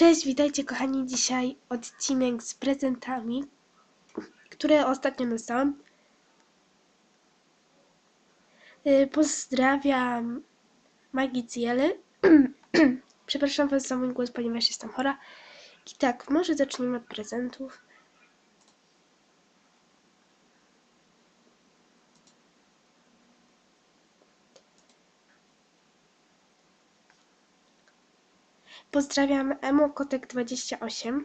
Cześć, witajcie kochani. Dzisiaj odcinek z prezentami, które ostatnio dostałam. Y, Pozdrawiam Magii Ciele. Przepraszam Was za mój głos, ponieważ jestem chora. I tak, może zacznijmy od prezentów. Pozdrawiam Emokotek28.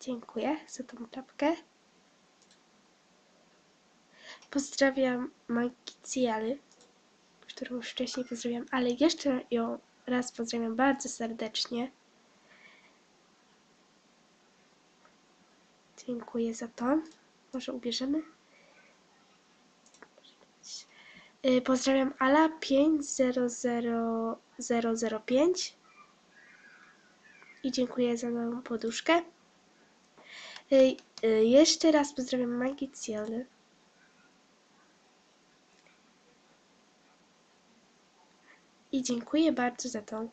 Dziękuję za tą czapkę. Pozdrawiam Magicjaly, którą już wcześniej pozdrawiam, ale jeszcze ją raz pozdrawiam bardzo serdecznie. Dziękuję za to. Może ubierzemy? Y, Pozdrawiam Ala 500005 i dziękuję za nową poduszkę. Y, y, Jeszcze raz pozdrawiam Magicjony. I dziękuję bardzo za tą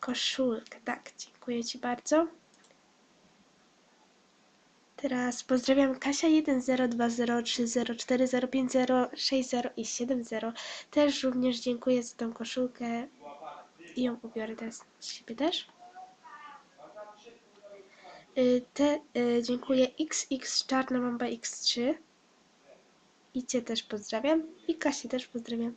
koszulkę. Tak, dziękuję Ci bardzo. Teraz pozdrawiam Kasia 102030405060 i 70. Też również dziękuję za tą koszulkę i ją ubiorę teraz z siebie też. Y, Te, y, dziękuję XX Czarna Mamba X3 i Cię też pozdrawiam i Kasię też pozdrawiam.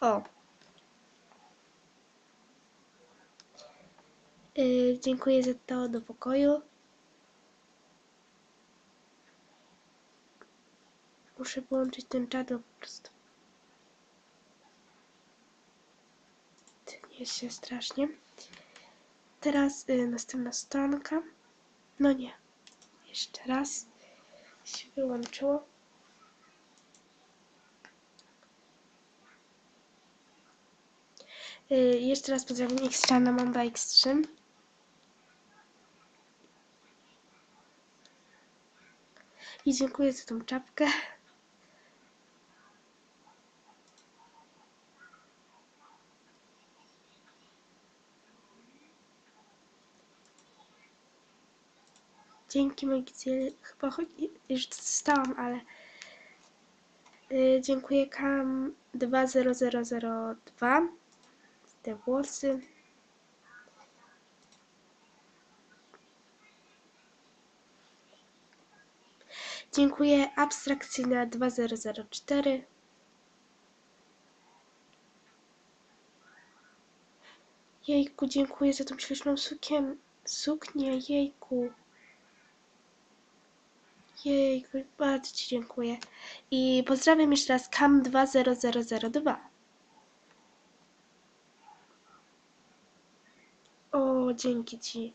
O, Yy, dziękuję za to do pokoju. Muszę połączyć ten czat po prostu. Tnie się strasznie. Teraz yy, następna stronka. No nie. Jeszcze raz. Się wyłączyło. Yy, jeszcze raz pozdrawiam X-Chana Mamba X3. I dziękuję za tą czapkę. Dzięki Magicie, chyba choć już dostałam, ale yy, dziękuję Kam 20002 te włosy. Dziękuję Abstrakcyjna 2004. Jejku, dziękuję za tą śliczną sukien, suknię, jejku. Jejku, bardzo Ci dziękuję. I pozdrawiam jeszcze raz Kam 20002. O, dzięki Ci.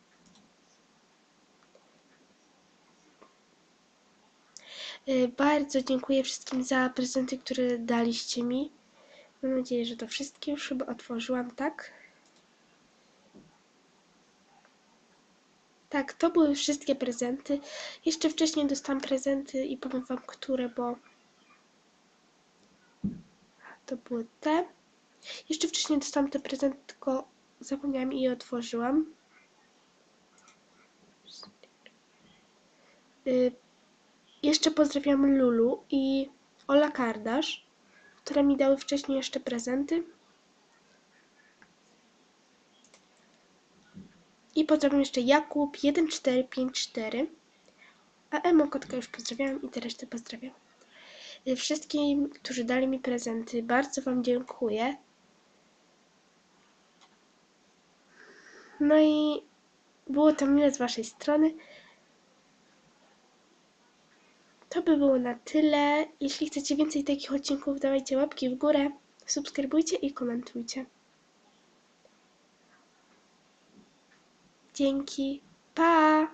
Bardzo dziękuję wszystkim za prezenty, które daliście mi. Mam nadzieję, że to wszystkie już chyba otworzyłam, tak? Tak, to były wszystkie prezenty. Jeszcze wcześniej dostałam prezenty i powiem Wam, które, bo to były te. Jeszcze wcześniej dostałam te prezenty, tylko zapomniałam i je otworzyłam. Jeszcze pozdrawiam Lulu i Ola Kardasz, które mi dały wcześniej jeszcze prezenty. I pozdrawiam jeszcze Jakub 1454. A Emo Kotka już pozdrawiam i te resztę pozdrawiam. Y, Wszystkim, którzy dali mi prezenty, bardzo Wam dziękuję. No i było to miłe z Waszej strony. To by było na tyle. Jeśli chcecie więcej takich odcinków, dawajcie łapki w górę, subskrybujcie i komentujcie. Dzięki. Pa!